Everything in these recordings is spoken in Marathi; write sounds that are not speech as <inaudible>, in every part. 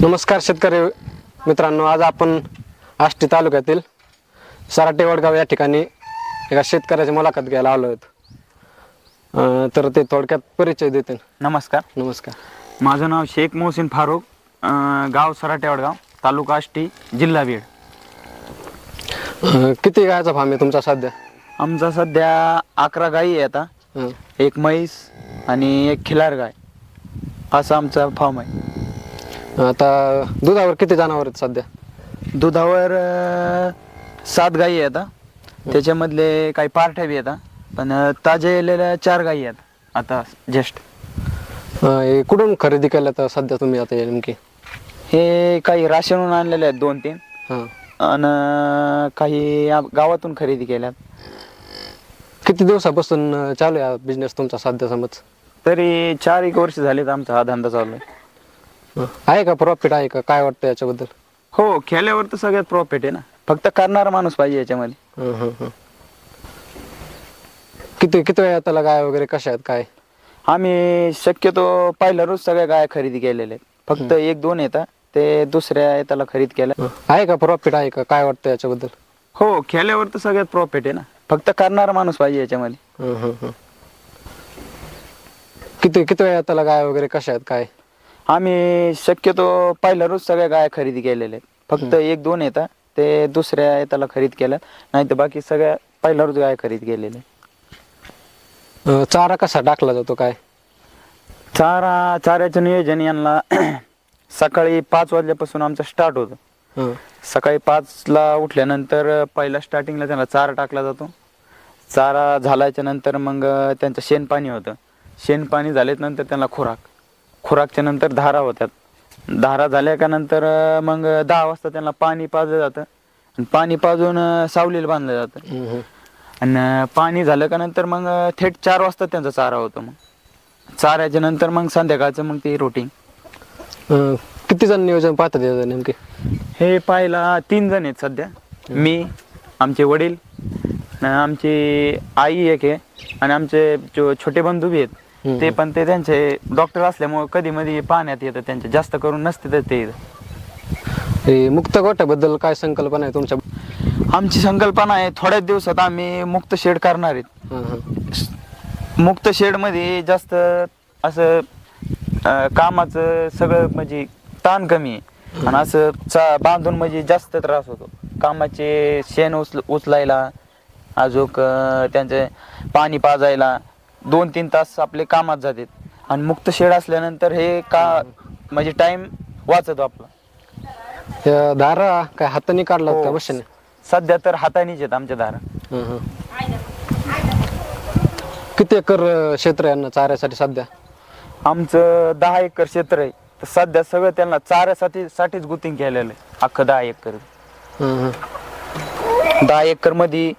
नमस्कार शेतकरी मित्रांनो आज आपण आष्टी तालुक्यातील सराटे वडगाव या ठिकाणी एका शेतकऱ्याची मुलाखत घ्यायला आलो आहेत. तर ते थोडक्यात परिचय देतील. नमस्कार. नमस्कार. माझं नाव शेख मोहसिन फारुक अं, गाव सराटेवडगाव तालुका आष्टी जिल्हा बीड. अं, किती गायचा फार्म आहे तुमचा सध्या? आमचा सध्या अकरा गायी आहे आता. हं. एक म्हैस आणि एक खिलार गाय. असा आमचा फार्म आहे. आता दुधावर किती जनावर आहेत सध्या? दुधावर अं, सात गायी आहेत आता त्याच्यामधले काही पार्ट्या बी येतात पण अं, ताज्या येलेल्या चार गायी आहेत आता जस्ट. अं, हे कुठून खरेदी केलं तर सध्या तुम्ही आता हे नेमकी? हे काही राशनहून आणलेले आहेत दोन तीन. हां. आणि काही गावातून खरेदी केल्यात. किती दिवसापासून अं, चालू आहे बिझनेस तुमचा सध्या समज? तरी चार एक वर्ष झालेत आमचा हा धंदा चालू आहे. आहे का प्रॉफिट आहे का? काय वाटतं याच्याबद्दल? हो खेळल्यावर तर सगळ्यात प्रॉफिट आहे ना. फक्त करणारा माणूस पाहिजे याच्यामध्ये. हं, हं, हं. किती किती वेळा त्याला गाय वगैरे कशा आहेत काय? आम्ही शक्यतो पहिल्या रोज सगळ्या गाया खरेदी केलेल्या आहेत. फक्त एक दोन येतात ते दुसऱ्या त्याला खरेदी केल्या. आहे का प्रॉफिट आहे का? काय वाटतं याच्याबद्दल? हो खेळल्यावर तर सगळ्यात प्रॉफिट आहे ना. फक्त करणारा माणूस पाहिजे याच्यामध्ये. हं, हं, हं. किती किती वेळा त्याला गाय वगैरे कशा आहेत काय? आम्ही शक्यतो पहिल्या रोज सगळ्या गाया खरेदी केलेल्या आहेत. फक्त एक दोन येतात ते दुसऱ्या त्याला खरेदी केल्या नाही तर बाकी सगळ्या पहिल्या रोज गाया खरेदी केलेल्या आहेत. अं, चारा कसा टाकला जातो काय? चारा चाऱ्याचं नियोजन यांना <clears throat> सकाळी पाच वाजल्यापासून आमचं स्टार्ट होतं. हं. सकाळी पाचला उठल्यानंतर पहिला स्टार्टिंगला त्यांना चारा टाकला जातो. चारा झाल्याच्यानंतर मग त्यांचं शेणपाणी होतं. शेणपाणी झाल्यानंतर त्यांना खुराक. खुराकच्या नंतर धारा होत्यात. धारा झाल्या का नंतर मग दहा वाजता त्यांना पाणी पाजलं जातं. आणि पाणी पाजून सावलीला बांधलं जातं. आणि पाणी झालं का नंतर मग थेट चार वाजता त्यांचा चारा होतो मग. चाऱ्याच्या नंतर मग संध्याकाळचं मग ते रोटिंग अं, किती जण नियोजन पाहतात नेमके? हे पाहायला तीन जण आहेत सध्या. मी आमचे वडील आमची आई एक आहे. आणि आमचे जो छोटे बंधू बी. आहेत. ते पण ते त्यांचे डॉक्टर असल्यामुळे कधी मध्ये पाहण्यात येतं त्यांचे जास्त करून नसते तर ते. हे मुक्त गोट्याबद्दल काय संकल्पना आहे तुमच्या? आमची संकल्पना आहे थोड्याच दिवसात आम्ही मुक्त शेड करणार आहेत. हं, हं. मुक्त शेडमध्ये जास्त असं अं, कामाचं सगळं म्हणजे ताण कमी आहे. आणि असं चा बांधून म्हणजे जास्त त्रास होतो. कामाचे शेण उचल उचलायला अजूक अं, त्यांचे पाणी पाजायला दोन तीन तास आपले कामात जातात. आणि मुक्त शेड असल्यानंतर हे का म्हणजे टाइम वाचतो आपला. त्या दारा काय हाताने काढला हो. का मशीन सध्या तर हातानेच आहेत आमच्या दारा. किती एकर अं, क्षेत्र आहे यांना चाऱ्यासाठी सध्या? आमचं दहा एकर क्षेत्र आहे. तर सध्या सगळं त्यांना चाऱ्यासाठी साठीच गुतिंग केलेलं आहे. अख्खं दहा एकर. हं, हं. दहा एकरमध्ये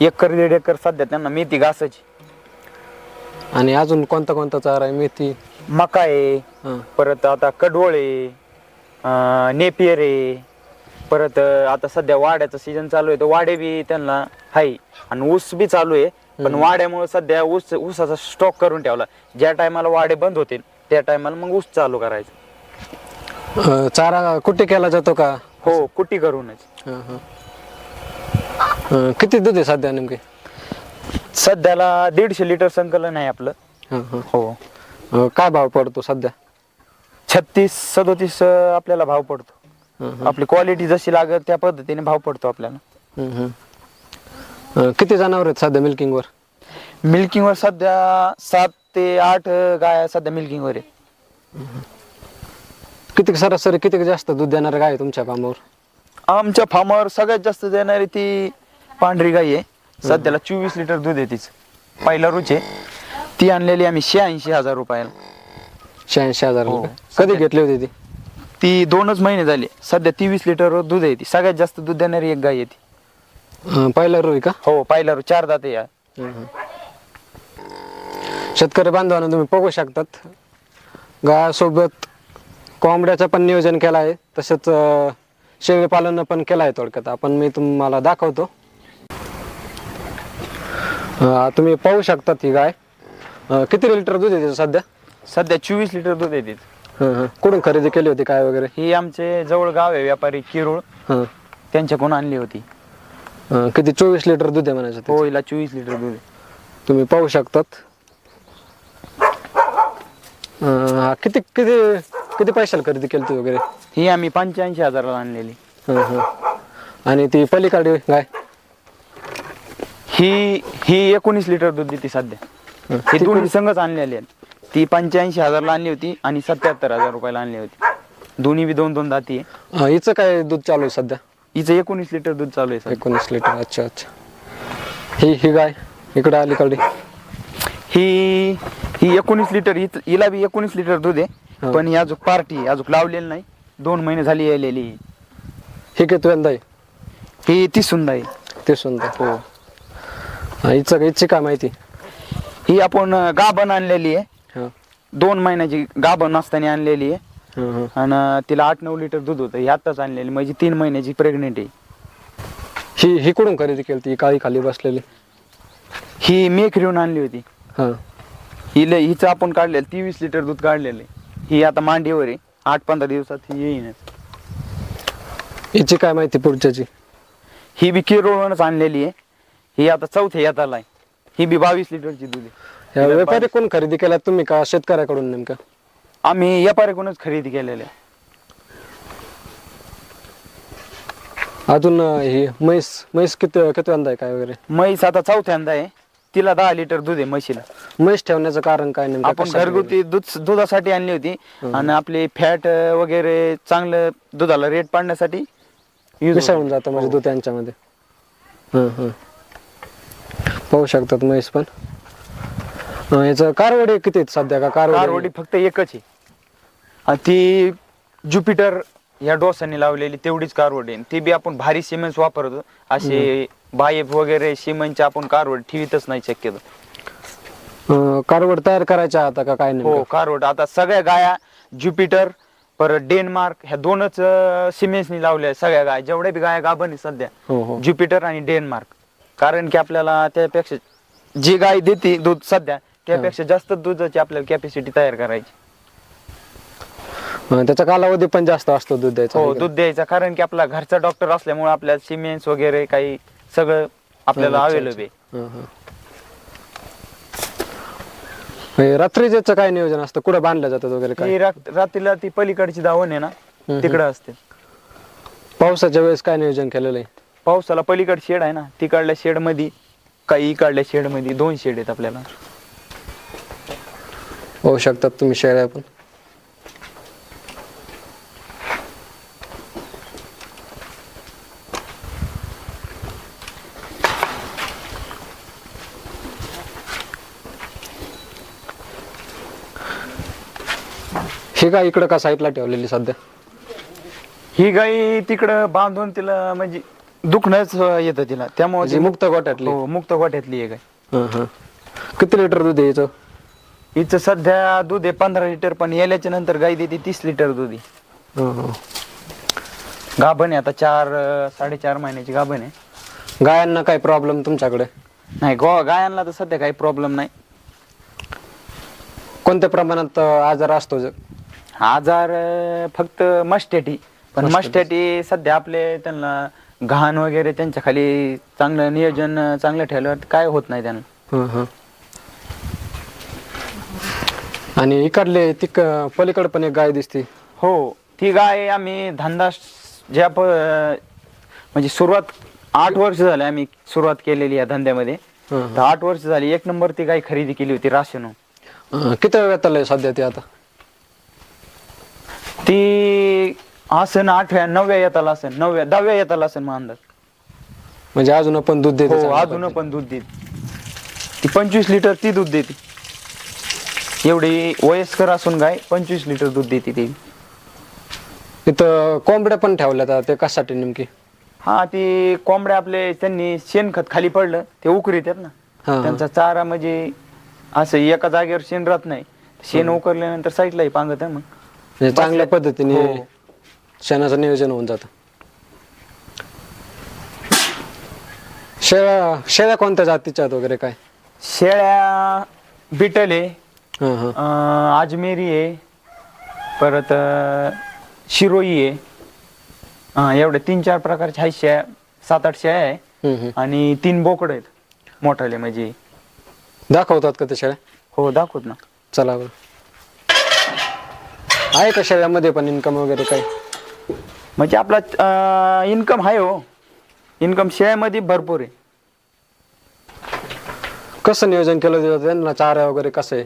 एकर दीड एकर सध्या त्यांना मेथी घासायची. आणि अजून कोणता कोणता चारा आहे? मेथी. मका आहे हं. परत आता कडवळ नेपियर आहे परत अं, आता सध्या वाड्याचं सीझन चालू आहे तर वाडे बी त्यांना आहे आणि ऊस बी चालू आहे. पण वाड्यामुळे सध्या ऊस ऊसाचा स्टॉक करून ठेवला. ज्या टायमाला वाडे बंद होतील त्या टायमाला मग ऊस चालू करायचं. अं, चारा कुठे केला जातो का? हो कुटी करूनच. हं, हं. अं, किती दूध आहे सध्या नेमके? सध्याला दीडशे लिटर संकलन आहे आपलं. हं, हं. हो. अं, काय भाव पडतो सध्या? छत्तीस सदोतीस अं, आपल्याला भाव पडतो. हं, हं. आपली क्वालिटी जशी लागत त्या पद्धतीने भाव पडतो आपल्याला. हं, हं. अं, किती जनावर आहेत सध्या मिल्किंगवर मिल्किंगवर सध्या सात ते आठ अं, गाया सध्या मिल्किंगवर आहे किती सरासरी किती जास्त दूध देणार गाय आहे तुमच्या फार्मवर आमच्या फार्मावर सगळ्यात जास्त देणारी ती पांढरी गाई आहे. सध्याला चोवीस लिटर दूध आहे तिचं. पहिला रुच ती आणलेली आम्ही शहाऐंशी हजार रुपयाला. शहाऐंशी हजार हो. रुपये. कधी घेतली होती ती? ती दोनच महिने झाले. सध्या तेवीस लिटर दूध आहे ती. सगळ्यात जास्त दूध देणारी एक गाय आहे ती. अं, पहिला रोई का? हो पहिला रू चार दात आहे या शेतकरी बांधवांना तुम्ही बघू शकतात. गायासोबत कोंबड्याचं पण नियोजन केलं आहे. तसंच शेळी पालन पण केलं आहे थोडक्यात. आपण मी तुम्हाला दाखवतो. अं, तुम्ही पाहू शकतात ही गाय. अं, किती लिटर दूध आहे तिचं सध्या? सध्या चोवीस लिटर दूध हां हां. कुठून खरेदी केली होती काय वगैरे? ही आमचे जवळ गाव आहे व्यापारी किरूळ. हां. त्यांच्याकडून आणली होती. किती चोवीस लिटर दूध आहे म्हणायचं ते. हो हिला चोवीस लिटर दूध आहे. तुम्ही पाहू शकतात. अं, हा, किती किती किती पैशाला खरेदी केली ती वगैरे? ही आम्ही पंच्याऐंशी हजाराला आणलेली. हां हां. आणि ती पलीकडे गाय? ही ही एकोणीस लिटर दूध देते सध्या. हं. दोन्ही संघच आणलेली आहेत. ती पंच्याऐंशी हजारला आणली होती आणि सत्याहत्तर हजार रुपयाला आणली होती. दोन्ही बी दोन दोन दाती आहे. हां, हिचं काय दूध चालू आहे सध्या? हिचं एकोणीस लिटर दूध चालू आहे सध्या. एकोणीस लिटर अच्छा अच्छा. ही ही गाय इकडे अलीकडे ही ही एकोणीस लिटर ही हिला बी एकोणीस लिटर दूध हा. आहे पण ही अजून पार्टी अजून लावलेली नाही. दोन महिने झाली यायलेली. ही किती यंदा आहे? ही ती सुंदर आहे. ते सुंदर हो. हां, हिचं हिची काय माहिती. ही आपण गाभण आणलेली आहे. दोन महिन्याची गाभण असताना आणलेली आहे. हां हां. आणि तिला आठ नऊ लिटर दूध होतं. ही आत्ताच आणलेली म्हणजे तीन महिन्याची प्रेग्नेंट आहे. ही ही कुठून खरेदी केली ती काळी खाली बसलेली? ही मेख घेऊन आणली होती. हां. हिला हिचं आपण काढलेलं तेवीस लिटर दूध काढलेलं आहे. ही आता मांडीवर आहे. आठ पंधरा दिवसात ही येईन. हिची काय माहिती पुढच्याची? ही बी किरोळूनच आणलेली आहे. ही आता चौथ्या येताला आहे. ही बी बावीस लिटरची दूध. आहे या व्यापारी कोण खरेदी केल्या तुम्ही का शेतकऱ्याकडून नेमकं? आम्ही व्यापाऱ्याकडूनच खरेदी केलेल्या. अजून अं, ही म्हैस म्हैस किती किती यंदा आहे काय वगैरे? म्हैस आता चौथ्यांदा आहे. तिला दहा लिटर दूध आहे म्हशीला. म्हैस ठेवण्याचं कारण काय नेमकं? आपण घरगुती दूध दुधासाठी आणली होती. आणि आपली फॅट वगैरे चांगलं दुधाला रेट पाडण्यासाठी use होते. मिसळून जातं म्हणजे दूध त्यांच्यामध्ये. हां हां. पाहू शकतात म्हैस पण. अं, याचं कारवडी किती आहेत सध्या का? कारवडी? कारवडी फक्त एकच आहे. आणि ती ज्युपिटर या डोसाने लावलेली तेवढीच कारवडी आहे. ती बी आपण भारी सिमेंट वापरतो. असे बायफ वगैरे सिमेंटचे आपण कारवड ठेवीतच नाही शक्यतो. अं, कारवड तयार करायच्या आता का काय हो नेमकं? कारवड. आता सगळ्या गाया ज्युपिटर परत डेन्मार्क ह्या दोनच सिमेंट्सनी लावल्या आहेत सगळ्या गाया. जेवढ्या बी गाया गाभण आहे सध्या हो हो. ज्युपिटर आणि डेन्मार्क. कारण की आपल्याला त्यापेक्षा जी गाय देते दूध सध्या त्यापेक्षा जास्त दुधाची आपल्याला कॅपॅसिटी तयार करायची. अं, त्याचा कालावधी पण जास्त असतो दूध द्यायचा हो? दूध द्यायचं. कारण की आपला घरचा डॉक्टर असल्यामुळे आपल्याला सिमेंट्स वगैरे काही सगळं आपल्याला अच्छा, अवेलेबल आहे. हां, हां. हे रात्रीचं काय नियोजन असतं? कुठं बांधल्या जातात वगैरे काय? ती रात- रात्रीला ती पलीकडची दावण आहे ना. तिकडं असते. पावसाच्या वेळेस काय नियोजन केलेलं आहे? पावसाला पलीकड शेड आहे ना तिकडल्या शेडमध्ये काही इकडल्या शेडमध्ये दोन शेड आहेत आपल्याला. होऊ शकतात तुम्ही शेळ्या पण ही काय इकडं का साईडला ठेवलेली सध्या? ही गाई तिकडं बांधून तिला म्हणजे दुखणंच येतं तिला. त्यामुळे म्हणजे ती- मुक्त गोट्यातली हो मुक्त गोठ्यातली आहे. गाय हां हां. किती लिटर दूध आहे हिचं? सध्या दूध आहे पंधरा लिटर पण याल्याच्या नंतर गाय देते तीस लिटर दूध आहे. गाभण आहे आता चार अं, साडेचार महिन्याची गाभण आहे. गायांना काय प्रॉब्लेम तुमच्याकडे? नाही गो गायांना तर सध्या काही प्रॉब्लेम नाही. कोणत्या प्रमाणात अं, आजार असतो ज- आजार अं, फक्त मस्टॅटी. पण मस्टॅटी सध्या आपले त्यांना घाण वगैरे त्यांच्या खाली चांगलं नियोजन चांगलं ठेवल्यावर काय होत नाही त्यांना. हां हां. आणि इकडले ती पलीकडे पण एक गाय दिसते. हो ती गाय आम्ही धंदा स- ज्या प म्हणजे सुरुवात आठ वर्ष झाले आम्ही सुरुवात केलेली या धंद्यामध्ये. हां तर आठ वर्ष झाली एक नंबर ती गाय खरेदी केली होती राशन. किती वेळात आहे सध्या ती आता? ती असन आठव्या नवव्या येताला असेल नवव्या दहाव्या येताला असेल मग अंदाज म्हणजे अजून पण दूध देते हो चांगल्या अजून पण दूध देते. ती पंचवीस लिटर ती दूध देते. एवढी वयस्कर असून गाय पंचवीस लिटर दूध देते ती. पद्धतीने. इथं कोंबड्या पण ठेवल्यात आता ते कशासाठी नेमकी? हा ती कोंबड्या आपले त्यांनी शेणखत खाली पडलं ते उकरीत आहेत ना. हा, हा. त्यांचा चारा म्हणजे असं एका जागेवर शेण राहत नाही. शेण उकरल्यानंतर साईडलाही पांगत आहे मग. म्हणजे चांगल्या पद्धतीने हो. शेणाचं नियोजन होऊन जातं. शेळ्या शेळ्या कोणत्या जातीच्या आहेत वगैरे काय? शेळ्या बिटल आहे हां हां. अं, अजमेरी आहे परत अं, शिरोई आहे. हा एवढे तीन चार प्रकारच्या आहेत शेळ्या सात आठ शेळ्या आहे. हम्म, हम्म. आणि तीन बोकड आहेत मोठाले म्हणजे. दाखवतात का ते शेळ्या? हो दाखवत ना. चला बरं. आहे का शेळ्यामध्ये पण इन्कम वगैरे काही? म्हणजे आपला इन्कम आहे हो. इन्कम शेळ्यामध्ये भरपूर आहे. कसं नियोजन केलं जातं त्यांना चारा वगैरे कसं आहे?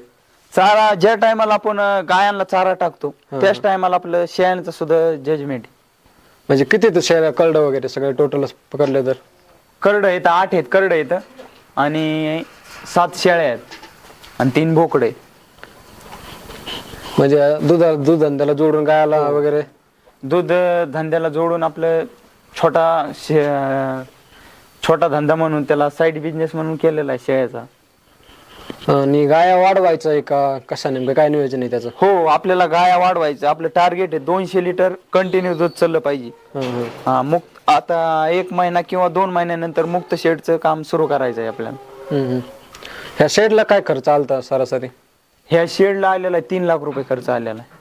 चारा ज्या टायमाला आपण गायांना चारा टाकतो त्याच टायमाला आपलं शेळ्यांचं सुद्धा जजमेंट म्हणजे किती ते शेळ्या कळड वगैरे सगळे टोटल पकडले तर? करड आहेत आठ आहेत करड आहेत आणि सात शेळ्या आहेत आणि तीन बोकडे म्हणजे दूध दूध धंद्याला जोडून गायला वगैरे? दूध धंद्याला जोडून आपलं छोटा शे छोटा धंदा म्हणून त्याला साईड बिझनेस म्हणून केलेला आहे शेळ्याचा. आणि गाया वाढवायचं आहे का? कशा नेमकं काय नियोजन आहे त्याचं? हो आपल्याला गाया वाढवायचं आपलं टार्गेट आहे दोनशे लिटर कंटिन्यू दूध चाललं पाहिजे. हं, हं. हा मुक्त आता एक महिना किंवा दोन महिन्यानंतर मुक्त शेडचं काम सुरू करायचं आहे आपल्याला. ह्या शेडला काय खर्च आलता सरासरी? ह्या शेडला आलेला आहे तीन लाख रुपये खर्च आलेला आहे.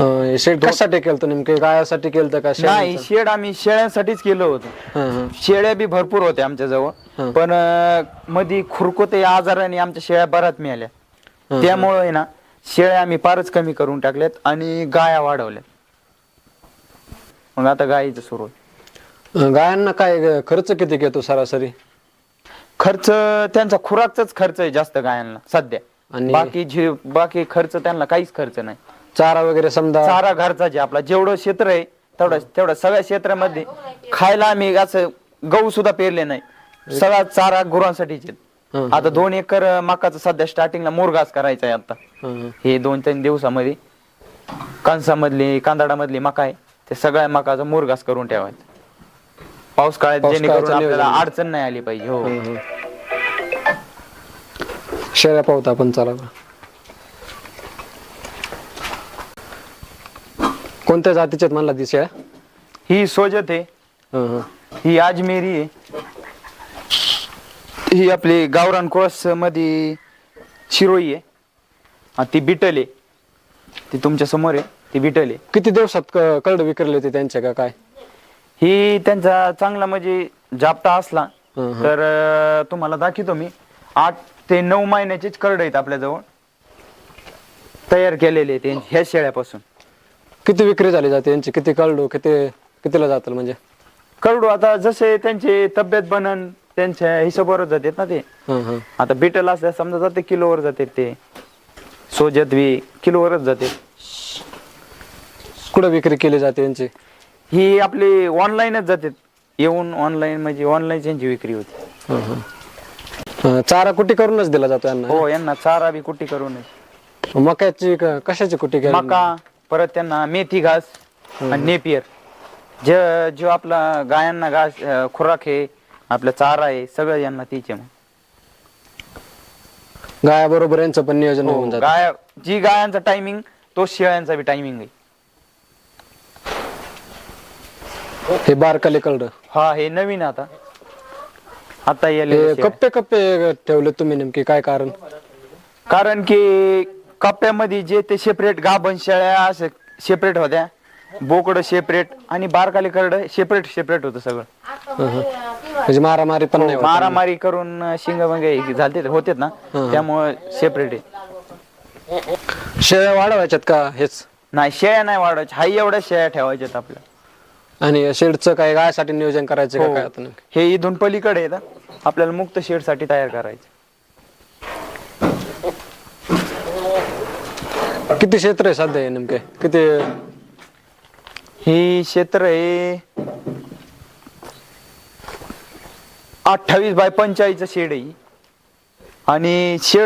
अं, हे शेड कशासाठी केलं नेमके? गायासाठी केलं का नाही शेड आम्ही शेळ्यांसाठीच केलं होतं. शेळ्या बी भरपूर होत्या आमच्या जवळ हं. पण अं, मध्ये खुरकोते आजाराने आमच्या शेळ्या बऱ्याच मिळाल्या. त्यामुळे आहे ना शेळ्या आम्ही फारच कमी करून टाकल्यात आणि गाया वाढवल्यात. मग आता गायीचं सुरू आहे. गायांना काय खर्च किती घेतो सरासरी? खर्च त्यांचा खुराकचाच खर्च आहे जास्त गायांना सध्या. आणि- बाकी जे बाकी खर्च त्यांना काहीच खर्च नाही. चारा वगैरे समजा. चारा घरचा जे आपला जेवढं क्षेत्र आहे तेवढं तेवढं सगळ्या क्षेत्रामध्ये खायला आम्ही असं गहू सुद्धा पेरले नाही. सगळा चारा गुरांसाठीच. हं, आता दोन एकर मकाचं सध्या स्टार्टिंगला मोरगास करायचा आहे आता. हं, दोन तीन दिवसामध्ये कणसामधली कांदाडामधली मका आहे ते सगळ्या मकाचा मोरगास करून ठेवायचा. पाऊस काळात पाऊस जेणेकरून काळाचं आपल्याला नियोजन. अडचण नाही आली पाहिजे हो. शेळ्या पाहतो आपण चला कोणत्या जातीच्या म्हणला ती शेळ्या? ही सोजत आहे. हं, हं. ही अजमेरी आहे. ही आपली गावरान क्रॉसमध्ये शिरोई आहे. आणि ती बिटल आहे. ती तुमच्यासमोर आहे. ती बिटल आहे. किती दिवसात क- कळड विक्रले होते त्यांच्या का काय? ही त्यांचा चांगला म्हणजे जापता असला. हं, हं. तर अं, तुम्हाला दाखवतो मी. आठ ते नऊ महिन्याचेच करड आहेत आपल्याजवळ. तयार केलेले आहेत ह्या शेळ्यापासून. किती विक्री झाली जाते यांची? किती कळडू किती कितीला जातात म्हणजे? करडू आता जसे त्यांची तब्येत बनन त्यांच्या हिशोबावर जातात ना ते. हं, हं. आता बिटल असल्या समजा जाते किलोवर जाते ते. सोजत बी किलोवरच जाते कुठं विक्री केली जाते यांची? ही आपली ऑनलाईनच जाते येऊन ऑनलाईन म्हणजे ऑनलाईन त्यांची विक्री होती. हं, हं. अं, चारा कुटी करूनच दिला जातो यांना हो यांना चारा बी कुट्टी करून मक्याची क- कशाची कुटी केली? मका. परत त्यांना मेथी घास आणि नेपियर. जे जो आपला गायांना घास अं, खुराक आहे आपला चारा आहे सगळं यांना तिचे मग. गाया बरोबर यांचं पण नियोजन होऊन जातं. गाय जी गायांचा टायमिंग तो शेळ्यांचा बी टायमिंग आहे. हे बारकाले कळड हा हे नवीन आता. आता हे यायले कप्पे कप्पे ठेवले तुम्ही नेमके काय कारण? कारण की कप्प्यामध्ये जे ते सेपरेट गाभण शेळ्या असे सेपरेट होत्या बोकड सेपरेट आणि बारकाली करड सेपरेट सेपरेट होतं सगळं. म्हणजे मारामारी पण नाही होत. मारामारी करून शिंग वगैरे झालते होतेत ना. त्यामुळे सेपरेट आहे शेळ्या वाढवायच्यात का हेच नाही शेळ्या नाही वाढवायच्या हाई एवढ्या शेळ्या ठेवायच्यात आपल्या आणि शेडचं काय गायसाठी नियोजन करायचं का हो. काय आता नेमकं? हे इथून पलीकडे आपल्याला मुक्त शेडसाठी तयार करायचं किती क्षेत्र आहे सध्या हे नेमके? किती ही क्षेत्र आहे अठ्ठावीस बाय पंचाळीसचं शेड आहे. आणि शेड